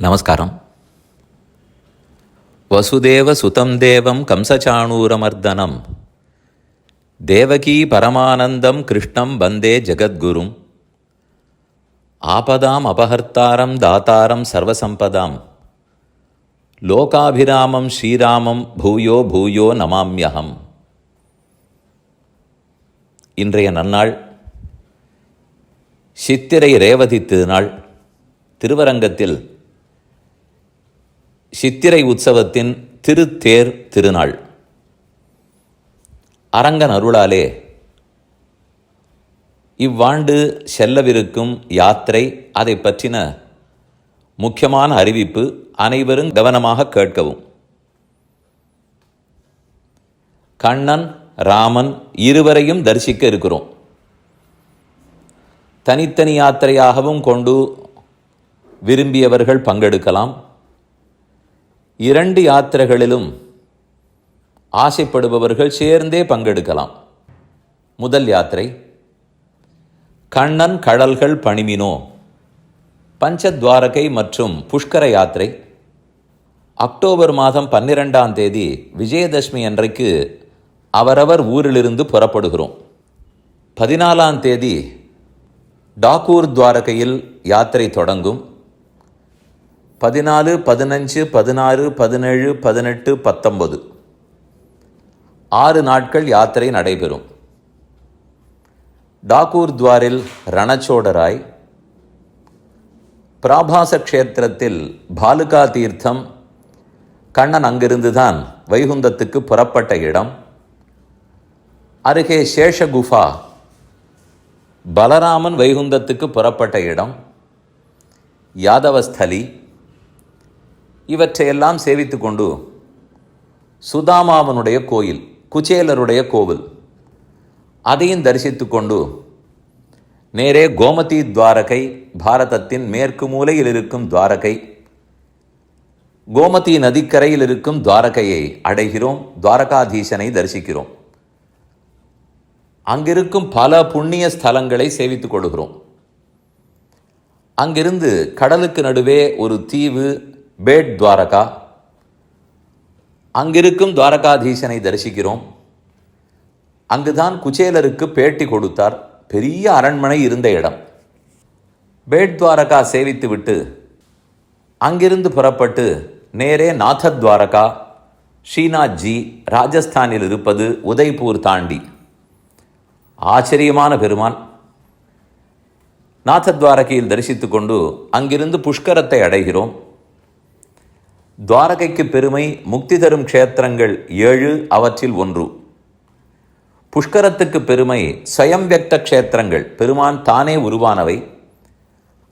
நமஸ்காரம். வசுதேவ சுதம் தேவம் கம்சச்சாணூரமர்தனம் தேவகீ பரமானந்தம் கிருஷ்ணம் வந்தே ஜெகத்குரும். ஆபதாம் அபஹர்த்தாரம் தாத்தாரம் சர்வசம்பதாம். லோகாபிராமம் ஸ்ரீராமம் பூயோ பூயோ நமாம்யகம் இன்றைய நன்னாள் சித்திரை ரேவதி திருநாள் திருவரங்கத்தில் சித்திரை உற்சவத்தின் திருத்தேர் திருநாள். அரங்கன் அருளாலே இவ்வாண்டு செல்லவிருக்கும் யாத்திரை அதை பற்றின முக்கியமான அறிவிப்பு அனைவரும் கவனமாக கேட்கவும். கண்ணன் ராமன் இருவரையும் தரிசிக்க இருக்கிறோம். தனித்தனி யாத்திரையாகவும் கொண்டு விரும்பியவர்கள் பங்கெடுக்கலாம். இரண்டு யாத்திரைகளிலும் ஆசைப்படுபவர்கள் சேர்ந்தே பங்கெடுக்கலாம். முதல் யாத்திரை கண்ணன் கடல்கள் பணிமினோ பஞ்சத்வாரகை மற்றும் புஷ்கர யாத்திரை. அக்டோபர் மாதம் பன்னிரெண்டாம் தேதி விஜயதசமி அன்றைக்கு அவரவர் ஊரிலிருந்து புறப்படுகிறோம். பதினாலாம் தேதி டாக்கூர் துவாரகையில் யாத்திரை தொடங்கும். பதினாலு பதினஞ்சு பதினாறு பதினேழு பதினெட்டு பத்தொன்பது. ஆறு நாட்கள் யாத்திரை நடைபெறும். டாகூர் துவாரில் ரணச்சோடராய் பிராபாச க்ஷேத்திரத்தில் பாலுகா தீர்த்தம் கண்ணன் அங்கிருந்துதான் வைகுந்தத்துக்கு புறப்பட்ட இடம். அருகே சேஷகுஃபா பலராமன் வைகுந்தத்துக்கு புறப்பட்ட இடம். யாதவஸ்தலி இவற்றையெல்லாம் சேவித்து கொண்டு சுதாமாவனுடைய கோயில் குச்சேலருடைய கோவில் அதையும் தரிசித்து கொண்டு நேரே கோமதி துவாரகை பாரதத்தின் மேற்கு மூலையில் இருக்கும் துவாரகை கோமதி நதிக்கரையில் இருக்கும் துவாரகையை அடைகிறோம் துவாரகாதீசனை தரிசிக்கிறோம். அங்கிருக்கும் பல புண்ணிய ஸ்தலங்களை சேவித்துக் கொள்கிறோம். அங்கிருந்து கடலுக்கு நடுவே ஒரு தீவு பேட் துவாரகா? அங்கிருக்கும் துவாரகாதீசனை தரிசிக்கிறோம். அங்குதான் குச்சேலருக்கு பேட்டி கொடுத்தார் பெரிய அரண்மனை இருந்த இடம். பேட் துவாரகா சேவித்துவிட்டு அங்கிருந்து புறப்பட்டு நேரே நாதத்வாரகா ஸ்ரீநாத்ஜி ராஜஸ்தானில் இருப்பது உதய்பூர் தாண்டி. ஆச்சரியமான பெருமான். நாதத்வாரகையில் தரிசித்து கொண்டு அங்கிருந்து புஷ்கரத்தை அடைகிறோம். துவாரகைக்கு பெருமை முக்தி தரும் க்ஷேத்திரங்கள் ஏழு அவற்றில் ஒன்று. புஷ்கரத்துக்கு பெருமை ஸ்வயம் வியக்த க்ஷேத்திரங்கள். பெருமான் தானே உருவானவை.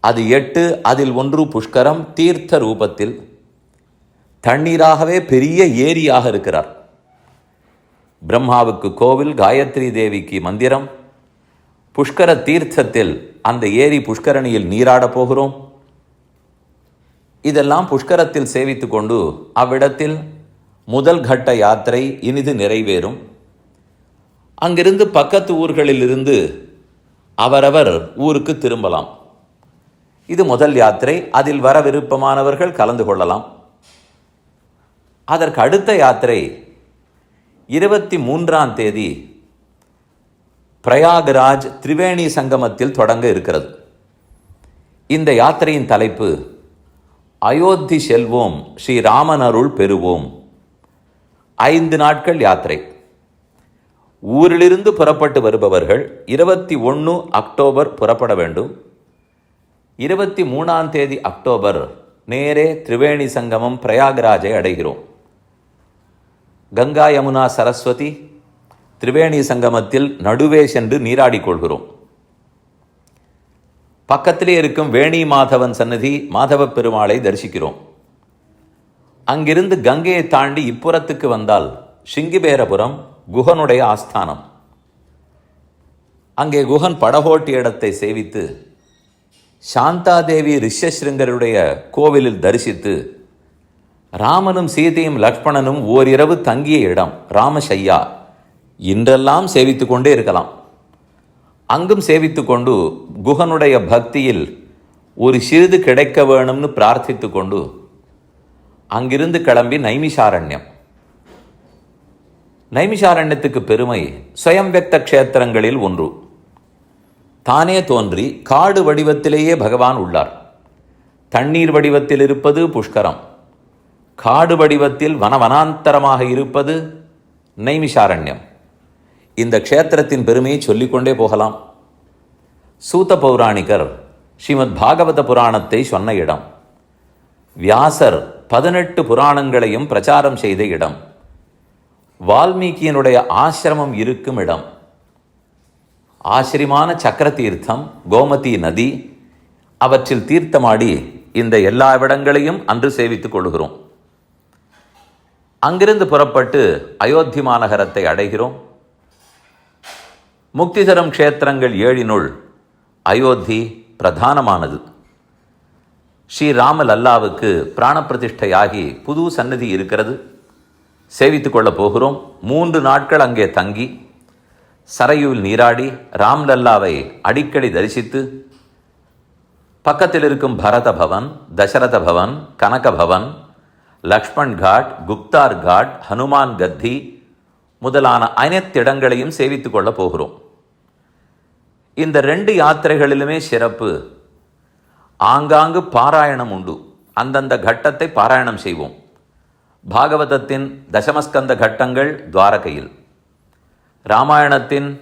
அது எட்டு அதில் ஒன்று புஷ்கரம் தீர்த்த ரூபத்தில். தண்ணீராகவே பெரிய ஏரியாக இருக்கிறார். பிரம்மாவுக்கு கோவில் காயத்ரி தேவிக்கு மந்திரம். புஷ்கர தீர்த்தத்தில் அந்த ஏரி புஷ்கரணியில் நீராடப் போகிறோம். இதெல்லாம் புஷ்கரத்தில் சேவித்து கொண்டு அவ்விடத்தில் முதல் கட்ட யாத்திரை இனிது நிறைவேறும். அங்கிருந்து பக்கத்து ஊர்களிலிருந்து அவரவர் ஊருக்கு திரும்பலாம். இது முதல் யாத்திரை. அதில் வர விருப்பமானவர்கள் கலந்து கொள்ளலாம். அதற்கு அடுத்த யாத்திரை இருபத்தி மூன்றாம் தேதி பிரயாகராஜ் திரிவேணி சங்கமத்தில் தொடங்க இருக்கிறது. இந்த யாத்திரையின் தலைப்பு அயோத்தி செல்வோம் ஸ்ரீ ராமன் அருள் பெறுவோம். ஐந்து நாட்கள் யாத்திரை. ஊரிலிருந்து புறப்பட்டு வருபவர்கள் இருபத்தி ஒன்று அக்டோபர் புறப்பட வேண்டும். இருபத்தி மூணாம் தேதி அக்டோபர் நேரே திரிவேணி சங்கமம் பிரயாகராஜை அடைகிறோம். கங்கா யமுனா சரஸ்வதி திரிவேணி சங்கமத்தில் நடுவே சென்று நீராடிக் கொள்கிறோம். பக்கத்திலே இருக்கும் வேணி மாதவன் சன்னதி மாதவ பெருமாளை தரிசிக்கிறோம். அங்கிருந்து கங்கையை தாண்டி இப்புறத்துக்கு வந்தால் சிங்கிபேரபுரம் குகனுடைய ஆஸ்தானம். அங்கே குகன் படகோட்டி இடத்தை சேவித்து சாந்தாதேவி ரிஷஸ்ருங்கருடைய கோவிலில் தரிசித்து ராமனும் சீதையும் லக்ஷ்மணனும் ஓரிரவு தங்கிய இடம் ராமசையா இன்றெல்லாம் சேவித்து கொண்டே இருக்கலாம். அங்கும் சேவித்து கொண்டு குகனுடைய பக்தியில் ஒரு சிறிது கிடைக்க வேணும்னு பிரார்த்தித்து கொண்டு அங்கிருந்து கிளம்பி நைமிஷாரண்யம். நைமிஷாரண்யத்துக்கு பெருமை சுயம்பெக்த வெக்த க்ஷேத்திரங்களில் ஒன்று. தானே தோன்றி காடு வடிவத்திலேயே பகவான் உள்ளார். தண்ணீர் வடிவத்தில் இருப்பது புஷ்கரம். காடு வடிவத்தில் வனவனாந்தரமாக இருப்பது நைமிஷாரண்யம். இந்த க்ஷேத்திரத்தின் பெருமையை சொல்லிக்கொண்டே போகலாம். சூத பௌராணிகர் ஸ்ரீமத் பாகவத புராணத்தை சொன்ன இடம். வியாசர் பதினெட்டு புராணங்களையும் பிரச்சாரம் செய்த இடம். வால்மீகியினுடைய ஆசிரமம் இருக்கும் இடம். ஆசிரியமான சக்கர தீர்த்தம் கோமதி நதி அவற்றில் தீர்த்தமாடி இந்த எல்லா இடங்களையும் அன்று சேவித்துக் கொள்கிறோம். அங்கிருந்து புறப்பட்டு அயோத்தி மாநகரத்தை அடைகிறோம். முக்திதரும் க்ஷேத்திரங்கள் ஏழினுள் அயோத்தி பிரதானமானது. ஸ்ரீராம லல்லாவுக்கு பிராணப்பிரதிஷ்டையாகி புது சன்னதி இருக்கிறது. சேவித்து கொள்ளப் போகிறோம். மூன்று நாட்கள் அங்கே தங்கி சரையூல் நீராடி ராம் லல்லாவை அடிக்கடி தரிசித்து பக்கத்தில் இருக்கும் பரத பவன் தசரத பவன் கனக பவன் லக்ஷ்மண் காட் குப்தார் காட் ஹனுமான் கத்தி முதலான அனைத்து இடங்களையும் சேவித்துக் கொள்ளப் போகிறோம். இந்த ரெண்டு யாத்திரைகளிலுமே சிறப்பு. ஆங்காங்கு பாராயணம் உண்டு. அந்தந்த கட்டத்தை பாராயணம் செய்வோம். பாகவதத்தின் தசமஸ்கந்த கட்டங்கள் துவாரகையில். ராமாயணத்தின்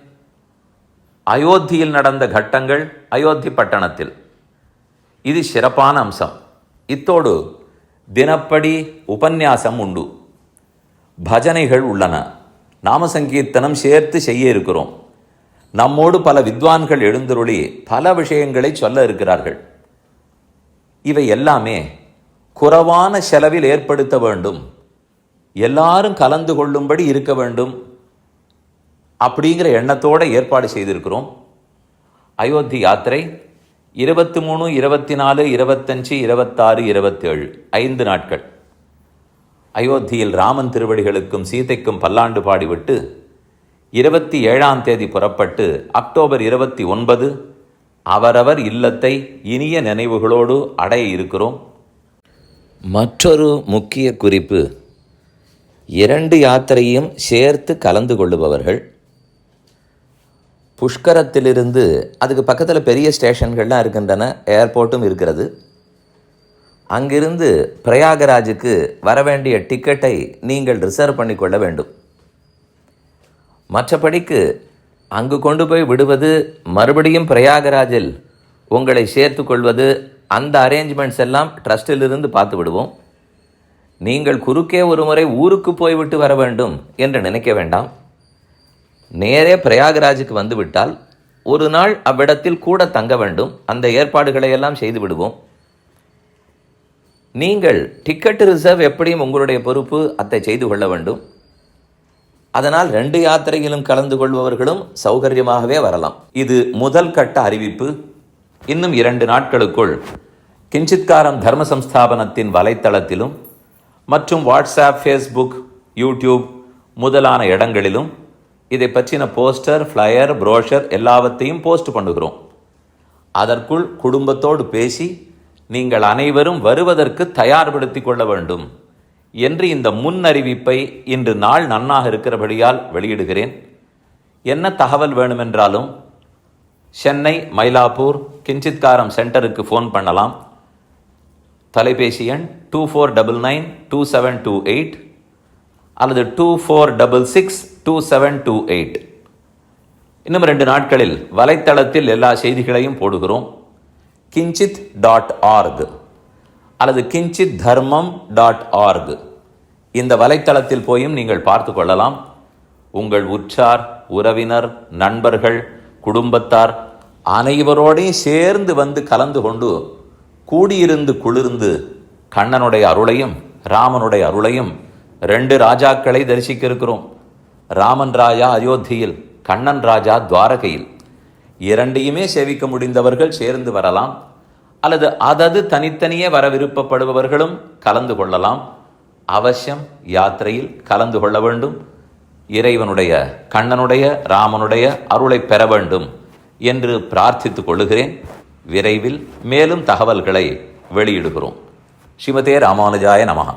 அயோத்தியில் நடந்த கட்டங்கள் அயோத்தி பட்டணத்தில். இது சிறப்பான அம்சம். இத்தோடு தினப்படி உபன்யாசம் உண்டு. பஜனைகள் உள்ளன. நாம சங்கீர்த்தனம் சேர்த்து செய்ய இருக்கிறோம். நம்மோடு பல வித்வான்கள் எழுந்தருளி பல விஷயங்களை சொல்ல இருக்கிறார்கள். இவை எல்லாமே குறைவான செலவில் ஏற்படுத்த வேண்டும். எல்லாரும் கலந்து கொள்ளும்படி இருக்க வேண்டும் அப்படிங்கிற எண்ணத்தோடு ஏற்பாடு செய்திருக்கிறோம். அயோத்தி யாத்திரை இருபத்தி மூணு இருபத்தி நாலு இருபத்தஞ்சு இருபத்தாறு இருபத்தேழு ஐந்து நாட்கள். அயோத்தியில் ராமன் திருவடிகளுக்கும் சீதைக்கும் பல்லாண்டு பாடிவிட்டு இருபத்தி ஏழாம் தேதி புறப்பட்டு அக்டோபர் இருபத்தி ஒன்பது அவரவர் இல்லத்தை இனிய நினைவுகளோடு அடைய இருக்கிறோம். மற்றொரு முக்கிய குறிப்பு இரண்டு யாத்திரையும் சேர்த்து கலந்து கொள்ளுபவர்கள். புஷ்கரத்திலிருந்து அதுக்கு பக்கத்தில் பெரிய ஸ்டேஷன்கள்லாம் இருக்கின்றன ஏர்போர்ட்டும் இருக்கிறது. அங்கிருந்து பிரயாகராஜுக்கு வர வேண்டிய டிக்கெட்டை நீங்கள் ரிசர்வ் பண்ணிக்கொள்ள வேண்டும். மற்றபடிக்கு அங்கு கொண்டு போய் விடுவது மறுபடியும் பிரயாகராஜில் உங்களை சேர்த்து கொள்வது அந்த அரேஞ்ச்மெண்ட்ஸ் எல்லாம் ட்ரஸ்டிலிருந்து பார்த்து விடுவோம். நீங்கள் குறுக்கே ஒரு முறை ஊருக்கு போய்விட்டு வர வேண்டும் என்று நினைக்க வேண்டாம். நேரே பிரயாகராஜுக்கு வந்துவிட்டால் ஒரு நாள் அவ்விடத்தில் கூட தங்க வேண்டும். அந்த ஏற்பாடுகளை எல்லாம் செய்து விடுவோம். நீங்கள் டிக்கெட் ரிசர்வ் எப்படியும் உங்களுடைய பொறுப்பு அதை செய்து கொள்ள வேண்டும். அதனால் ரெண்டு யாத்திரையிலும் கலந்து கொள்பவர்களும் சௌகரியமாகவே வரலாம். இது முதல் கட்ட அறிவிப்பு. இன்னும் இரண்டு நாட்களுக்குள் கிஞ்சித்காரம் தர்ம சம்ஸ்தாபனத்தின் வலைத்தளத்திலும் மற்றும் வாட்ஸ்அப் ஃபேஸ்புக் யூடியூப் முதலான இடங்களிலும் இதை பற்றின போஸ்டர் ஃப்ளையர் புரோஷர் எல்லாவற்றையும் போஸ்ட் பண்ணுகிறோம். அதற்குள் குடும்பத்தோடு பேசி நீங்கள் அனைவரும் வருவதற்கு தயார்படுத்திக் கொள்ள வேண்டும். என்று இந்த முன் அறிவிப்பை இன்று நாள் நன்னாக இருக்கிறபடியால் வெளியிடுகிறேன். என்ன தகவல் வேணுமென்றாலும் சென்னை மயிலாப்பூர் கிஞ்சித்காரம் சென்டருக்கு ஃபோன் பண்ணலாம். தொலைபேசி எண் two four double nine two seven two eight அல்லது two four double six two seven two eight இன்னும் ரெண்டு நாட்களில் வலைத்தளத்தில் எல்லா செய்திகளையும் போடுகிறோம். கிஞ்சித் டாட் ஆர்க். அல்லது கிஞ்சித் தர்மம் டாட் ஆர்க். இந்த வலைத்தளத்தில் போயும் நீங்கள் பார்த்து கொள்ளலாம். உங்கள் உற்றார் உறவினர் நண்பர்கள் குடும்பத்தார் அனைவரோடையும் சேர்ந்து வந்து கலந்து கொண்டு கூடியிருந்து குளிர்ந்து கண்ணனுடைய அருளையும் ராமனுடைய அருளையும் ரெண்டு ராஜாக்களை தரிசிக்க இருக்கிறோம் ராமன் ராஜா அயோத்தியில் கண்ணன் ராஜா துவாரகையில். இரண்டையுமே சேவிக்க முடிந்தவர்கள் சேர்ந்து வரலாம். அல்லது அதது தனித்தனியே வர விருப்பப்படுபவர்களும் கலந்து கொள்ளலாம். அவசியம் யாத்திரையில் கலந்து கொள்ள வேண்டும். இறைவனுடைய கண்ணனுடைய ராமனுடைய அருளை பெற வேண்டும் என்று பிரார்த்தித்துக் கொள்ளுகிறேன். விரைவில் மேலும் தகவல்களை வெளியிடுகிறோம். ஸ்ரீமதே ராமானுஜாய நமகா